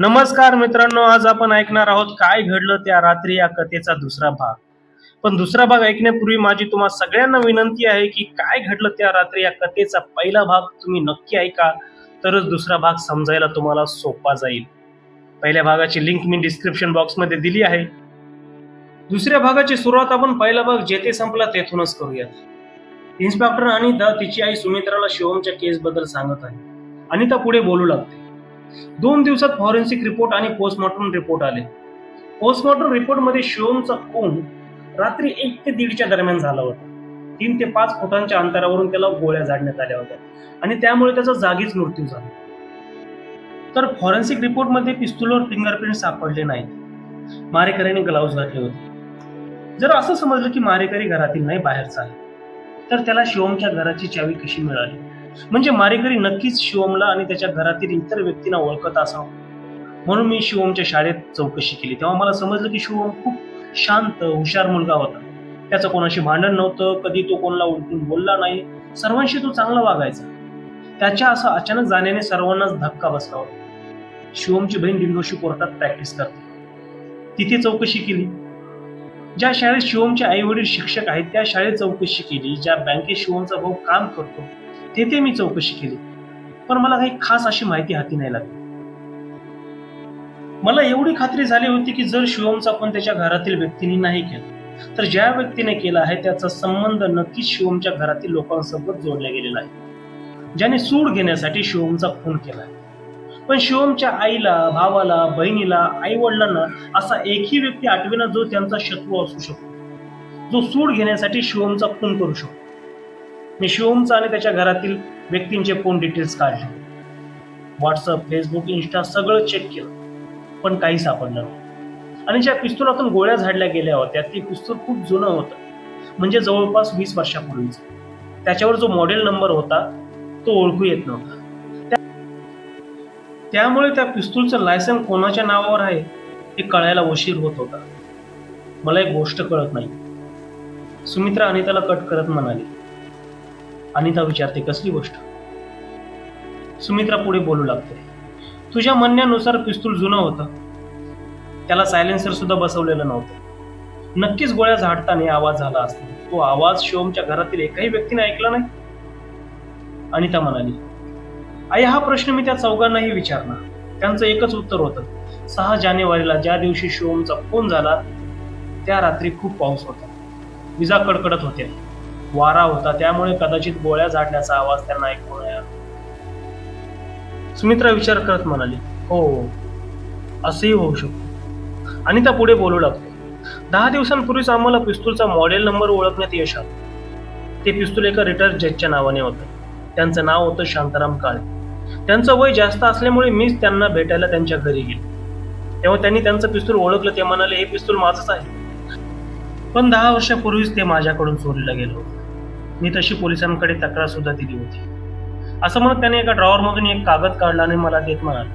नमस्कार मित्रांनो आज आपण ऐकणार आहोत काय घडलं त्या रात्री या कथेचा दुसरा भाग. पण दुसरा भाग ऐकण्यापूर्वी माझी तुम्हा सगळ्यांना विनंती आहे की काय घडलं त्या रात्री या कथेचा पहिला भाग तुम्ही नक्की ऐका तरच दुसरा भाग समजायला तुम्हाला सोपा जाईल. पहिल्या भागाची लिंक मी डिस्क्रिप्शन बॉक्समध्ये दिली आहे. दुसऱ्या भागाची सुरुवात आपण पहिला भाग जेथे संपला तेथूनच करूयात. इन्स्पेक्टर अनिता तिची आई सुमित्राला शिवमच्या केसबद्दल सांगत आहे अनिता पुढे बोलू लागते. दोन दिवसात फॉरेन्सिक रिपोर्ट आणि पोस्टमॉर्टम रिपोर्ट आले. पोस्टमॉर्टम रिपोर्टमध्ये शिवमचा खून रात्री एक ते दीडच्या दरम्यान झाला होता. तीन ते पाच फुटांच्या अंतरावरून त्याला गोळ्या झाडण्यात आल्या होत्या. आणि त्यामुळे त्याचा जागीच मृत्यू झाला. तर फॉरेन्सिक रिपोर्टमध्ये पिस्तूलवर फिंगरप्रिंट सापडले नाही. मारेकऱ्याने ग्लाउज घातले होते. जर असं समजलं की मारेकरी घरातील नाही बाहेरचा आहे तर त्याला शिवमच्या घराची चावी कशी मिळाली? म्हणजे मारेकरी नक्कीच शिवमला आणि त्याच्या घरातील इतर व्यक्तींना ओळखत असावं. म्हणून मी शिवमच्या शाळेत चौकशी केली. तेव्हा मला समजलं की शिवम खूप शांत हुशार मुलगा होता. त्याचं कोणाशी भांडण नव्हतं कधी तो कोणाला उलटून बोलला नाही. सर्वांशी तो चांगला वागायचा. त्याच्या असं अचानक जाण्याने सर्वांनाच धक्का बसला होता. शिवमची बहीण डिंडोशी कोर्टात प्रॅक्टिस करते. तिथे चौकशी केली. ज्या शाळेत शिवमचे आई वडील शिक्षक आहेत त्या शाळेत चौकशी केली ज्या बँकेत शिवमचा भाऊ काम करतो. तेथे मी चौकशी केली. पण मला काही खास अशी माहिती हाती नाही लागली. मला एवढी खात्री झाली होती की जर शिवमचा पण त्याच्या घरातील व्यक्तींनी नाही केला तर ज्या व्यक्तीने केला आहे त्याचा संबंध नक्कीच शिवमच्या घरातील लोकांसोबत जोडला गेलेला आहे ज्याने सूड घेण्यासाठी शिवमचा खून केला आहे. पण शिवमच्या आईला भावाला बहिणीला आई वडिलांना असा एकही व्यक्ती आठवेना जो त्यांचा शत्रू असू शकतो जो सूड घेण्यासाठी शिवमचा खून करू शकतो. मी शिवमचा आणि त्याच्या घरातील व्यक्तींचे फोन डिटेल्स काढले. व्हॉट्सअप फेसबुक इन्स्टा सगळं चेक केलं. पण काही सापडलं नाही. आणि ज्या पिस्तुलातून गोळ्या झाडल्या गेल्या होत्या ते पिस्तूल खूप जुनं होतं. म्हणजे जवळपास वीस वर्षापूर्वीचं. त्याच्यावर जो मॉडेल नंबर होता तो ओळखू येत नव्हता. त्यामुळे त्या पिस्तूलचं लायसन कोणाच्या नावावर आहे हे कळायला उशीर होत होता. मला एक गोष्ट कळत नाही. सुमित्रा अनिताला कट करत म्हणाली अनिता विचारते कसली गोष्ट? सुमित्रा पुढे बोलू लागते. तुझ्या म्हणण्यानुसार पिस्तूल जुनं होतं. त्याला सायलेन्सर सुद्धा बसवलेलं नव्हतं. नक्कीच गोळ्या झाडताना आवाज झाला असता. तो आवाज शिवमच्या घरातील एकाही व्यक्तीने ऐकला नाही. अनिता म्हणाली आई हा प्रश्न मी त्या चौघांनाही विचारणार. त्यांचं एकच उत्तर होतं. सहा जानेवारीला ज्या दिवशी शोमचा फोन झाला त्या रात्री खूप पाऊस होता. विजा कडकडत होत्या. वारा होता त्यामुळे कदाचित गोळ्या झाडण्याचा आवाज त्यांना ऐकू नये सुमित्रा विचार करत म्हणाली हो, हो असंही होऊ शकतो. आणि त्या पुढे बोलू लागतो दहा दिवसांपूर्वीच आम्हाला पिस्तूलचा मॉडेल नंबर ओळखण्यात यश आलं. ते पिस्तूल एका रिटायर जजच्या नावाने होतं. त्यांचं नाव होतं शांताराम काळे. त्यांचं वय जास्त असल्यामुळे मीच त्यांना भेटायला त्यांच्या घरी गेले. तेव्हा त्यांनी त्यांचं पिस्तूल ओळखलं ते म्हणाले हे पिस्तूल माझंच आहे. पण दहा वर्षापूर्वीच ते माझ्याकडून चोरीला गेलं होतं. मी तशी पोलिसांकडे तक्रार सुद्धा दिली होती. असं म्हणत त्याने एका ड्रॉवरमधून एक कागद काढला आणि मला देत म्हणाल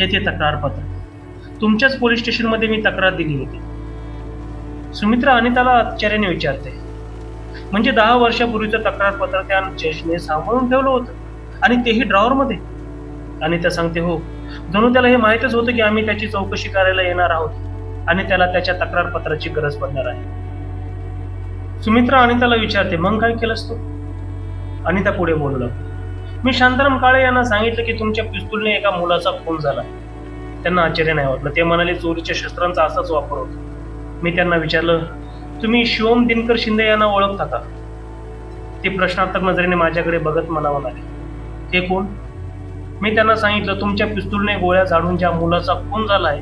हे ते तक्रारपत्र. तुमच्याच पोलीस स्टेशनमध्ये मी तक्रार दिली होती. सुमित्रा अनिताला आश्चर्याने विचारते म्हणजे दहा वर्षापूर्वीचं तक्रारपत्र त्या जजने सांभाळून ठेवलं होतं आणि तेही ड्रॉवरमध्ये अनिता सांगते हो. जणू त्याला हे माहीतच होतं की आम्ही त्याची चौकशी करायला येणार आहोत आणि त्याला त्याच्या तक्रारपत्राची गरज पडणार आहे. सुमित्रा अनिताला विचारते मग काय केलंस तू? अनिता पुढे बोलू मी शांताराम काळे यांना सांगितलं की तुमच्या पिस्तूलने एका मुलाचा खून झाला. त्यांना आश्चर्य नाही वाटलं. ते म्हणाले चोरीच्या शस्त्रांचा असाच वापर होतो. मी त्यांना विचारलं तुम्ही शिवम दिनकर शिंदे यांना ओळखता का? ते प्रश्नार्थक नजरेने माझ्याकडे बघत मला म्हणाले ते कोण? मी त्यांना सांगितलं तुमच्या पिस्तूलने गोळ्या झाडून ज्या मुलाचा खून झाला आहे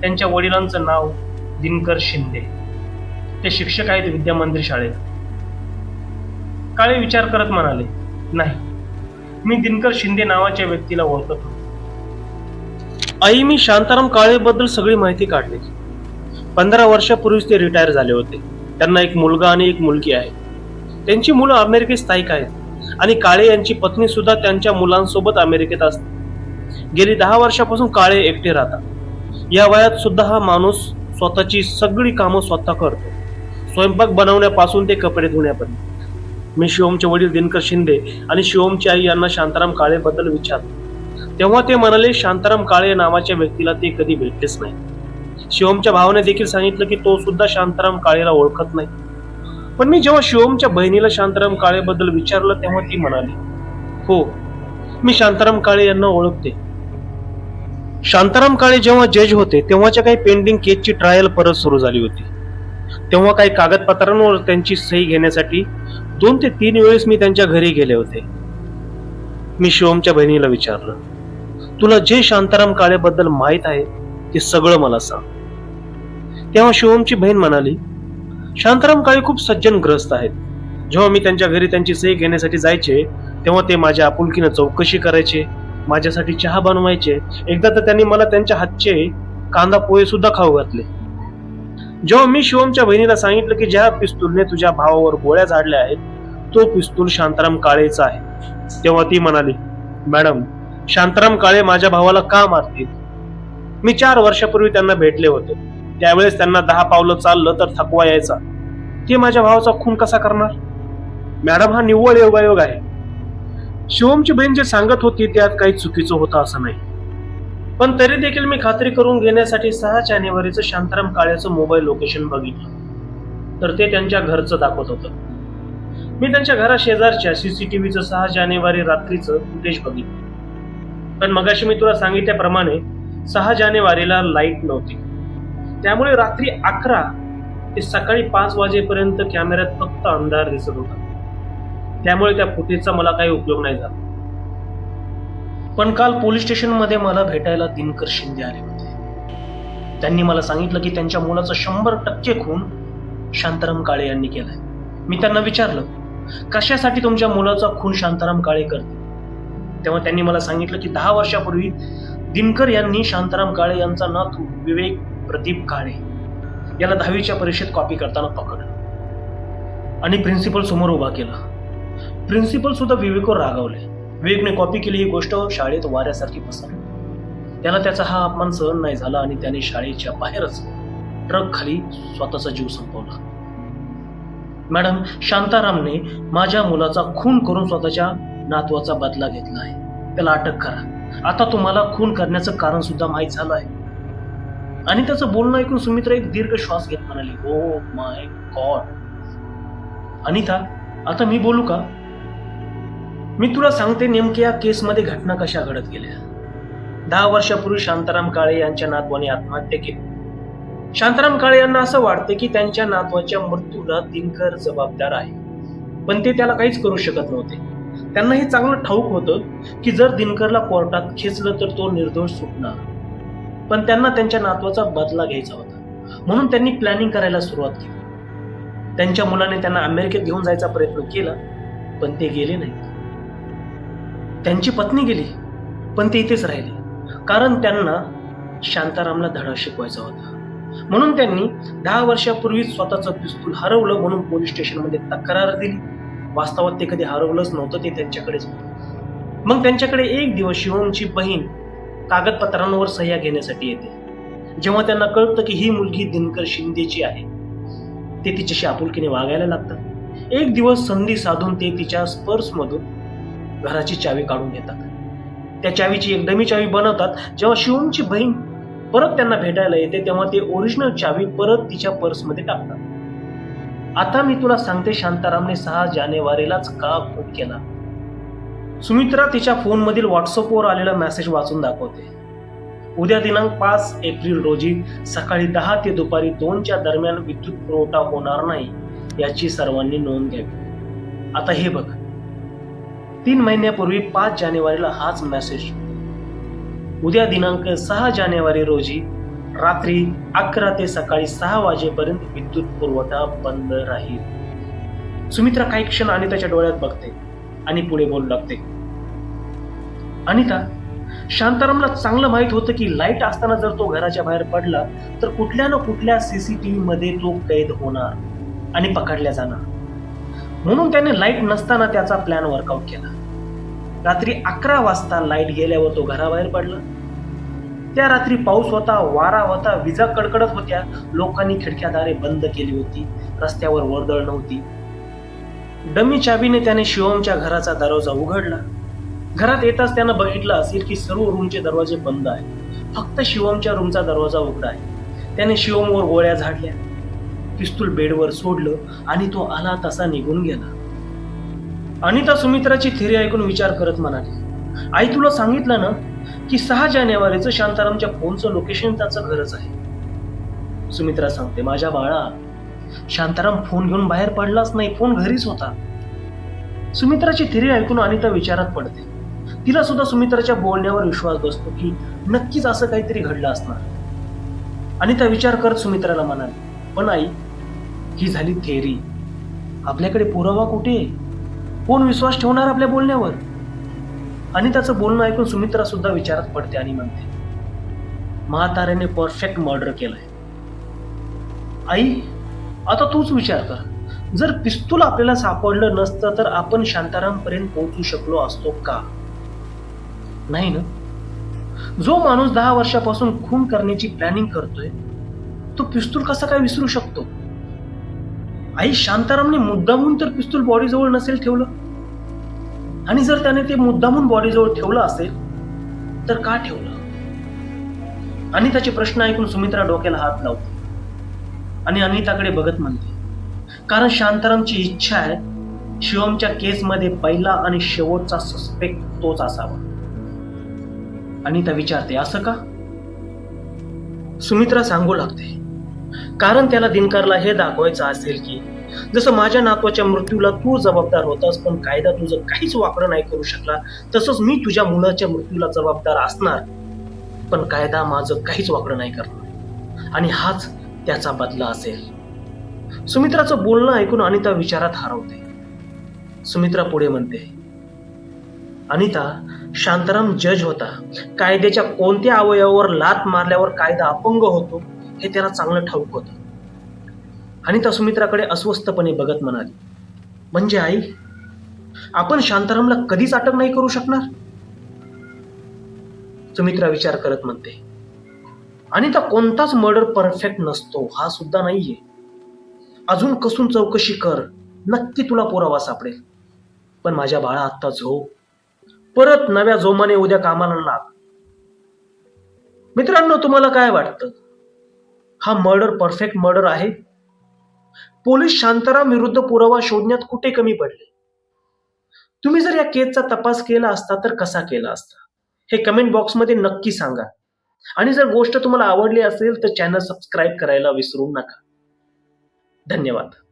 त्यांच्या वडिलांचं नाव दिनकर शिंदे. ते शिक्षक आहेत विद्यामंदिर शाळेत. काळे विचार करत म्हणाले नाही मी दिनकर शिंदे नावाच्या व्यक्तीला ओळखत. होतो आई मी शांताराम काळेबद्दल सगळी माहिती काढली. पंधरा वर्षापूर्वीच ते रिटायर झाले होते. त्यांना एक मुलगा आणि एक मुलगी आहे. त्यांची मुलं अमेरिकेत स्थायिक आहेत. आणि काळे यांची पत्नी सुद्धा त्यांच्या मुलांसोबत अमेरिकेत असते. गेली दहा वर्षापासून काळे एकटे राहतात. या वयात सुद्धा हा माणूस स्वतःची सगळी कामं स्वतः करतो. स्वयंपाक बनवण्यापासून ते कपडे धुण्यापर्यंत. मी शिवमचे वडील दिनकर शिंदे आणि शिवमची आई यांना शांताराम काळेबद्दल विचारले. तेव्हा ते म्हणाले शांताराम काळे नावाच्या व्यक्तीला ते कधी भेटलेच नाही. शिवमच्या भावाने देखील सांगितलं की तो सुद्धा शांताराम काळेला ओळखत नाही. पण मी जेव्हा शिवमच्या बहिणीला शांताराम काळेबद्दल विचारलं तेव्हा ती म्हणाली हो मी शांताराम काळे यांना ओळखते. शांताराम काळे जेव्हा जज होते तेव्हाच्या काही पेंडिंग केसची ट्रायल परत सुरू झाली होती. तेव्हा काही कागदपत्रांवर त्यांची सही घेण्यासाठी दोन ते तीन वेळेस मी त्यांच्या घरी गेले होते. मी शिवमच्या बहिणीला विचारलं तुला जे शांताराम काळेबद्दल माहीत आहे ते सगळं मला सांग. तेव्हा शिवमची बहीण म्हणाली शांताराम काळे खूप सज्जनग्रस्त आहेत. जेव्हा मी त्यांच्या घरी त्यांची सही घेण्यासाठी जायचे तेव्हा ते माझ्या आपुलकीनं चौकशी करायचे माझ्यासाठी चहा बनवायचे. एकदा तर त्यांनी मला त्यांच्या हातचे कांदा पोहे सुद्धा खाऊ घातले. जेव्हा मी शिवमच्या बहिणीला सांगितलं की ज्या पिस्तूलने तुझ्या भावावर गोळ्या झाडल्या आहेत तो पिस्तूल शांताराम काळेचा आहे. तेव्हा ती म्हणाली मॅडम शांताराम काळे माझ्या भावाला का मारतील? मी चार वर्षापूर्वी त्यांना भेटले होते. त्यावेळेस त्यांना दहा पावलं चाललं तर थकवा यायचा. ते माझ्या भावाचा खून कसा करणार? मॅडम हा निव्वळ योगायोग आहे. शिवमची बहीण जे सांगत होती त्यात काही चुकीचं होतं असं नाही. पण तरी देखील मी खात्री करून घेण्यासाठी सहा जानेवारीचं शांताराम काळेचं मोबाईल लोकेशन बघितलं. तर ते त्यांच्या घरचं दाखवत होतं. मी त्यांच्या घरा शेजारच्या सीसीटीव्हीचं सहा जानेवारी रात्रीचं फुटेज बघितलं. पण मगाशी मी तुला सांगितल्याप्रमाणे सहा जानेवारीला लाइट नव्हती. त्यामुळे रात्री अकरा ते सकाळी पाच वाजेपर्यंत कॅमेऱ्यात फक्त अंधार दिसत होता. त्यामुळे त्या फुटेजचा मला काही उपयोग नाही झाला. पण काल पोलीस स्टेशनमध्ये मला भेटायला दिनकर शिंदे आले होते. त्यांनी मला सांगितलं की त्यांच्या मुलाचं शंभर टक्के खून शांताराम काळे यांनी केलाय. मी त्यांना विचारलं कशासाठी तुमच्या मुलाचा खून शांताराम काळे करते? तेव्हा त्यांनी मला सांगितलं की दहा वर्षापूर्वी दिनकर यांनी शांताराम काळे यांचा नातू विवेक प्रदीप काळे याला दहावीच्या परीक्षेत कॉपी करताना पकडलं आणि प्रिन्सिपल समोर उभा केला. प्रिन्सिपल सुद्धा विवेकवर रागावले. विवेकने कॉपी केली ही गोष्ट शाळेत वाऱ्यासारखी पसरली. त्याला त्याचा हा अपमान सहन नाही झाला आणि त्याने शाळेच्या बाहेरच ट्रक खाली स्वतःचा जीव संपवला. मॅडम शांतारामने माझ्या मुलाचा खून करून स्वतःच्या नातवाचा बदला घेतला आहे. त्याला अटक करा. आता तुम्हाला खून करण्याचं कारण सुद्धा माहीत झालं आहे आणि त्याचं बोलणं ऐकून सुमित्रा एक दीर्घ श्वास घेत म्हणाली ओ माय गॉड अनिता आता मी बोलू का? मी तुला सांगते नेमक्या या केसमध्ये घटना कशा घडत गेल्या. दहा वर्षापूर्वी शांताराम काळे यांच्या नातवाने आत्महत्या केली. शांताराम काळे यांना असं वाटते की त्यांच्या नातवाच्या मृत्यूला दिनकर जबाबदार आहे. पण ते त्याला काहीच करू शकत नव्हते. त्यांना हे चांगलं ठाऊक होतं की जर दिनकरला कोर्टात खेचलं तर तो निर्दोष सुटणार. पण त्यांना त्यांच्या नातवाचा बदला घ्यायचा होता. म्हणून त्यांनी प्लॅनिंग करायला सुरुवात केली. त्यांच्या मुलाने त्यांना अमेरिकेत घेऊन जायचा प्रयत्न केला पण ते गेले नाही त्यांची पत्नी गेली पण ते इथेच राहिले. कारण त्यांना शांतारामला धडा शिकवायचा होता. म्हणून त्यांनी दहा वर्षापूर्वी स्वतःचं पिस्तूल हरवलं म्हणून पोलीस स्टेशनमध्ये तक्रार दिली. वास्तवात ते कधी हरवलंच नव्हतं ते त्यांच्याकडेच मग त्यांच्याकडे एक दिवस शिवमची बहीण कागदपत्रांवर सह्या घेण्यासाठी येते. जेव्हा त्यांना कळतं की ही मुलगी दिनकर शिंदेची आहे ते तिच्याशी आपुलकीने वागायला लागतात. एक दिवस संधी साधून ते तिच्या स्पर्समधून घराची चावी काढून घेतात त्या चावीची एक डमी चावी बनवतात. जेव्हा शिवमची बहीण परत त्यांना भेटायला येते तेव्हा ते ओरिजिनल चावी परत तिच्या पर्समध्ये टाकतात. आता मी तुला सांगते शांतारामने सहा जानेवारीलाच का फोन केला? सुमित्रा तिच्या फोनमधील व्हॉट्सअपवर आलेला मेसेज वाचून दाखवते. उद्या दिनांक पाच एप्रिल रोजी सकाळी दहा ते दुपारी दोनच्या दरम्यान विद्युत पुरवठा होणार नाही याची सर्वांनी नोंद घ्यावी. आता हे बघ. तीन महिन्यापूर्वी पाच जानेवारीला हाच मेसेज उद्या दिनांक सहा जानेवारी रोजी रात्री अकरा ते सकाळी सहा वाजेपर्यंत विद्युत पुरवठा बंद राहील. सुमित्रा काही क्षण अनिताच्या डोळ्यात बघते आणि पुढे बोलू लागते. अनिता शांतारामला चांगलं माहीत होतं की लाइट असताना जर तो घराच्या बाहेर पडला तर कुठल्या ना कुठल्या सीसीटीव्ही मध्ये तो कैद होणार आणि पकडल्या जाणार. म्हणून त्याने लाइट नसताना त्याचा प्लॅन वर्कआउट केला. रात्री अकरा वाजता लाइट गेल्यावर तो घराबाहेर पडला. त्या रात्री पाऊस होता वारा होता विजा कडकडत होत्या. लोकांनी खिडक्यादारे बंद केली होती. रस्त्यावर वर्दळ नव्हती. डमी चाबीने त्याने शिवमच्या घराचा दरवाजा उघडला. घरात येताच त्यानं बघितलं असेल की सर्व रूमचे दरवाजे बंद आहेत. फक्त शिवमच्या रूमचा दरवाजा उघडा आहे. त्याने शिवमवर गोळ्या झाडल्या. पिस्तूल बेडवर सोडलं आणि तो आला तसा निघून गेला. अनिता सुमित्राची थेरी ऐकून विचार करत म्हणाली आई तुला सांगितलं ना की सहा जानेवारीचं शांतारामच्या फोनचं लोकेशन त्याचं घरच आहे. सुमित्रा सांगते माझ्या बाळा शांताराम फोन घेऊन बाहेर पडलाच नाही फोन घरीच होता. सुमित्राची थिरी ऐकून अनिता विचारात पडते. तिला सुद्धा सुमित्राच्या बोलण्यावर विश्वास बसतो की नक्कीच असं काहीतरी घडलं असणार. अनिता विचार करत सुमित्राला म्हणाली पण आई ही झाली थेरी. आपल्याकडे पुरावा कुठे? कोण विश्वास ठेवणार आपल्या बोलण्यावर? आणि त्याचं बोलणं ऐकून सुमित्रा सुद्धा विचारात पडते आणि म्हणते म्हाताऱ्याने परफेक्ट मर्डर केलंय. आई आता तूच विचार कर. जर पिस्तूल आपल्याला सापडलं नसतं तर आपण शांतारामपर्यंत पोहोचू शकलो असतो का? नाही ना. जो माणूस दहा वर्षापासून खून करण्याची प्लॅनिंग करतोय तो पिस्तूल कसा काय विसरू शकतो? आई शांतारामने मुद्दामून तर पिस्तूल बॉडीजवळ नसेल ठेवलं. आणि जर त्याने ते मुद्दामून बॉडीजवळ ठेवलं असेल तर का ठेवलं? आणि त्याचे प्रश्न ऐकून सुमित्रा डोक्याला हात लावते आणि अनिताकडे बघत म्हणते कारण शांतारामची इच्छा आहे शिवमच्या केसमध्ये पहिला आणि शेवटचा सस्पेक्ट तोच असावा. अनिता विचारते असं का? सुमित्रा सांगू लागते कारण त्याला दिनकरला हे दाखवायचं असेल की जसं माझ्या नातवाच्या मृत्यूला तू जबाबदार होतास पण कायदा तुझं काहीच वापर नाही करू शकला तसंच मी तुझ्या मुलाच्या मृत्यूला जबाबदार असणार पण कायदा माझं काहीच वाकडं नाही करणार. आणि हाच त्याचा बदला असेल. सुमित्राचं बोलणं ऐकून अनिता विचारात हरवते. सुमित्रा पुढे म्हणते अनिता शांताराम जज होता. कायद्याच्या कोणत्या अवयवावर लात मारल्यावर कायदा अपंग होतो? हे त्याला चांगलं ठाऊक होतं. अनिता सुमित्राकडे अस्वस्थपणे बघत म्हणाली म्हणजे आई आपण शांतारामला कधीच अटक नाही करू शकणार? सुमित्रा विचार करत म्हणते अनिता कोणताच मर्डर परफेक्ट नसतो हा सुद्धा नाहीये. अजून कसून चौकशी कर नक्की तुला पुरावा सापडेल. पण माझ्या बाळा आत्ता झोप. परत नव्या जोमाने उद्या कामाला लाग. मित्रांनो तुम्हाला काय वाटतं? हा मर्डर परफेक्ट मर्डर आहे. पोलीस शांताराम विरुद्ध पुरावा शोधण्यात कुठे कमी पडले? तुम्ही जर या केसचा तपास केला असता तर कसा केला असता? हे कमेंट बॉक्समध्ये नक्की सांगा. आणि जर गोष्ट तुम्हाला आवडली असेल तर चॅनल सबस्क्राईब करायला विसरू नका. धन्यवाद.